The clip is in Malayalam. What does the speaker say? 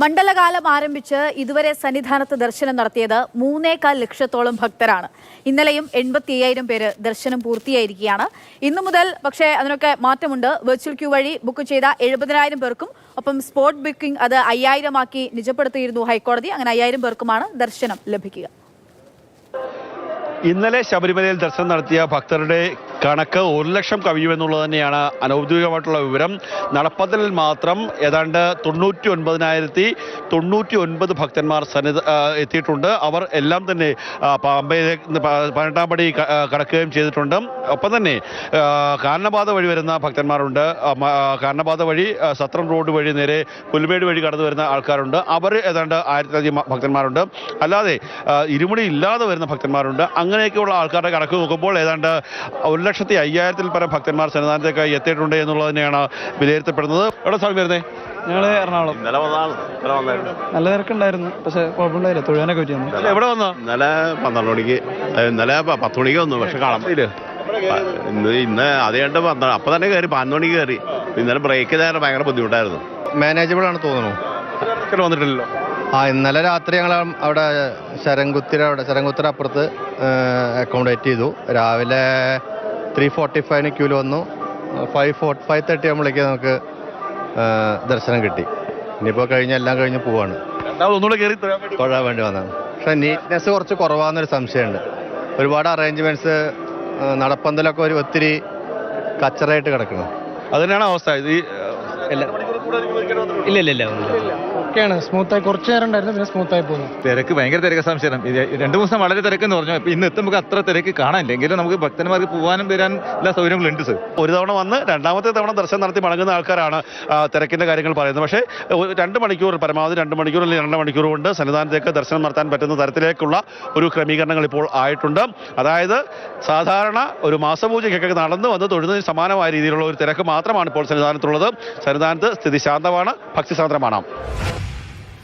മണ്ഡലകാലം ആരംഭിച്ച് ഇതുവരെ സന്നിധാനത്ത് ദർശനം നടത്തിയത് മൂന്നേകാൽ ലക്ഷത്തോളം ഭക്തരാണ്. ഇന്നലെയും എൺപത്തി അയ്യായിരം പേര് ദർശനം പൂർത്തിയായിരിക്കുകയാണ്. ഇന്നു മുതൽ പക്ഷേ അതിനൊക്കെ മാറ്റമുണ്ട്. വെർച്വൽ ക്യൂ വഴി ബുക്ക് ചെയ്ത എഴുപതിനായിരം പേർക്കും ഒപ്പം സ്പോട്ട് ബുക്കിംഗ് അത് അയ്യായിരമാക്കി നിജപ്പെടുത്തിയിരുന്നു ഹൈക്കോടതി. അങ്ങനെ അയ്യായിരം പേർക്കുമാണ് ദർശനം ലഭിക്കുക. ഇന്നലെ ശബരിമലയിൽ ദർശനം നടത്തിയ ഭക്തരുടെ കണക്ക് ഒരു ലക്ഷം കവിയുമെന്നുള്ളത് തന്നെയാണ് അനൗദ്യോഗികമായിട്ടുള്ള വിവരം. നടപ്പന്തലിൽ മാത്രം ഏതാണ്ട് തൊണ്ണൂറ്റി ഒൻപതിനായിരത്തി തൊണ്ണൂറ്റി ഒൻപത് ഭക്തന്മാർ സന്നിധ എത്തിയിട്ടുണ്ട്. അവർ എല്ലാം തന്നെ പമ്പയിലെ പതിനെട്ടാം പടി കടക്കുകയും ചെയ്തിട്ടുണ്ട്. ഒപ്പം തന്നെ കാരണബാധ വഴി വരുന്ന ഭക്തന്മാരുണ്ട്. കാരണബാധ വഴി സത്രം റോഡ് വഴി നേരെ പുൽമേട് വഴി കടന്നു വരുന്ന ആൾക്കാരുണ്ട്. അവർ ഏതാണ്ട് ആയിരത്തിലധികം ഭക്തന്മാരുണ്ട്. അല്ലാതെ ഇരുമുടി ഇല്ലാതെ വരുന്ന ഭക്തന്മാരുണ്ട്. അങ്ങനെയൊക്കെയുള്ള ആൾക്കാരുടെ കണക്ക് നോക്കുമ്പോൾ ഏതാണ്ട് ഒരു ലക്ഷത്തി അയ്യായിരത്തിൽ പരം ഭക്തന്മാർ സന്നിധാനത്തേക്ക് എത്തിയിട്ടുണ്ട് എന്നുള്ളത് തന്നെയാണ് വിലയിരുത്തപ്പെടുന്നത്. എവിടെ സ്ഥലം വരുന്നത് ഞങ്ങൾ എറണാകുളം. ഇന്നലെ വന്നതാണ് ഇന്നലെ വന്നായിരുന്നു. നല്ല തിരക്കുണ്ടായിരുന്നു. പക്ഷെ കുഴപ്പമുണ്ടായില്ല. തൊഴുവാനൊക്കെ പറ്റി വന്നു. എവിടെ വന്നു? ഇന്നലെ പന്ത്രണ്ട് മണിക്ക്. ഇന്നലെ പത്ത് മണിക്ക് വന്നു. പക്ഷെ കാണാൻ ഇന്ന് ഇന്ന് അത് കണ്ട് പന്ത്രണ്ട് അപ്പൊ തന്നെ കയറി പതിനൊന്ന് മണിക്ക് കയറി ഇന്നലെ ബ്രേക്ക് ചെയ്താൽ ഭയങ്കര ബുദ്ധിമുട്ടായിരുന്നു. മാനേജബിൾ ആണ് തോന്നുന്നു. വന്നിട്ടില്ലല്ലോ. ആ ഇന്നലെ രാത്രി ഞങ്ങൾ അവിടെ ശരംകുത്തിര അവിടെ ശരംകുത്തിര അപ്പുറത്ത് അക്കോമഡേറ്റ് ചെയ്തു. രാവിലെ ത്രീ ഫോർട്ടി ഫൈവിന് ക്യൂൽ വന്നു. ഫൈവ് ഫോർ ഫൈവ് തേർട്ടി ആകുമ്പോഴേക്ക് നമുക്ക് ദർശനം കിട്ടി. ഇനിയിപ്പോൾ കഴിഞ്ഞ് എല്ലാം കഴിഞ്ഞ് പോവാണ്. തൊഴാൻ വേണ്ടി വന്നതാണ്. പക്ഷേ നീറ്റ്നെസ് കുറച്ച് കുറവാണെന്നൊരു സംശയമുണ്ട്. ഒരുപാട് അറേഞ്ച്മെന്റ്സ് നടപ്പന്തലൊക്കെ ഒരു ഒത്തിരി കച്ചറായിട്ട് കിടക്കണം അതുതന്നെയാണ് അവസ്ഥ? ഇത് ഇല്ല ഇല്ല ഇല്ല. സ്മൂത്തായി കുറച്ച് നേരം ഉണ്ടായിരുന്നു പിന്നെ സ്മൂത്തായി പോകുന്നു തിരക്ക് ഭയങ്കര തിരക്ക് സംശയം. രണ്ടു ദിവസം വളരെ തിരക്കെന്ന് പറഞ്ഞു. ഇപ്പൊ ഇന്ന് എത്തുമ്പോൾ അത്ര തിരക്ക് കാണാനില്ല എങ്കിലും നമുക്ക് ഭക്തന്മാർക്ക് പോകാനും വരാൻ എല്ലാ സൗകര്യങ്ങളും ഉണ്ട് സർ. ഒരു തവണ വന്ന് രണ്ടാമത്തെ തവണ ദർശനം നടത്തി മടങ്ങുന്ന ആൾക്കാരാണ് തിരക്കിന്റെ കാര്യങ്ങൾ പറയുന്നത്. പക്ഷേ ഒരു രണ്ട് മണിക്കൂർ പരമാവധി രണ്ട് മണിക്കൂർ അല്ലെങ്കിൽ രണ്ട് മണിക്കൂർ കൊണ്ട് സന്നിധാനത്തേക്ക് ദർശനം നടത്താൻ പറ്റുന്ന തരത്തിലേക്കുള്ള ഒരു ക്രമീകരണങ്ങൾ ഇപ്പോൾ ആയിട്ടുണ്ട്. അതായത് സാധാരണ ഒരു മാസപൂജയ്ക്കൊക്കെ നടന്നു വന്ന് തൊഴുന്നതിന് സമാനമായ രീതിയിലുള്ള ഒരു തിരക്ക് മാത്രമാണ് ഇപ്പോൾ സന്നിധാനത്തുള്ളത്. സന്നിധാനത്ത് സ്ഥിതി ശാന്തമാണ് ഭക്തിസാന്ദ്രമാണ്